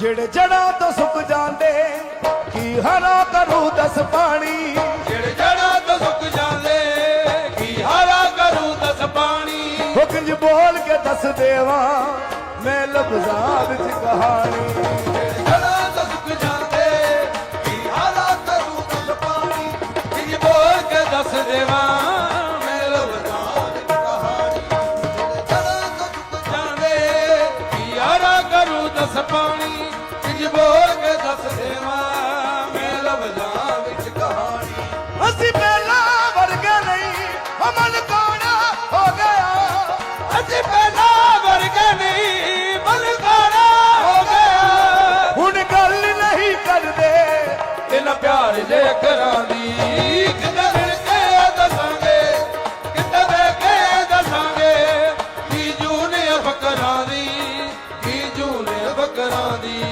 ਜਿਹੜੇ ਜੜਾਂ ਤੋਂ ਸੁੱਕ ਜਾਂਦੇ ਕੀ ਹਰਾ ਕਰੂ ਦਸ ਪਾਣੀ? ਜਿਹੜੇ ਜੜਾਂ ਤੋਂ ਸੁੱਕ ਜਾਂਦੇ ਕੀ ਹਾਰਾ ਕਰੂ ਦਸ ਪਾਣੀ? ਹੁਕਮ ਬੋਲ ਕੇ ਦੱਸ ਦੇਵਾਂ ਮੈਂ ਲਫ਼ਜ਼ਾਂ ਵਿੱਚ ਕਹਾਣੀ। ਦੇਵਾਂ। ਦਸ ਪਾਣੀ ਇੰਜ ਬੋਲ ਕੇ ਦੱਸ ਦੇਵਾਂ। ਮੈਂ ਵਿੱਚ ਕਹਾਣੀ। ਅਸੀਂ ਪਹਿਲਾਂ ਵਰਗੇ ਨਹੀਂ, ਅਮਨ ਕੋਣਾ ਹੋ ਗਿਆ? ਅਸੀਂ ਪਹਿਲਾਂ ਵਰਗੇ ਨਹੀਂ ਮਨ ਬਲਕਾਰਾ ਹੋ ਗਿਆ? ਹੁਣ ਗੱਲ ਨਹੀਂ ਕਰਦੇ ਇਹਨਾਂ ਪਿਆਰ ਜੇ ਅੱਖਰਾਂ ਦੀ ਦੀ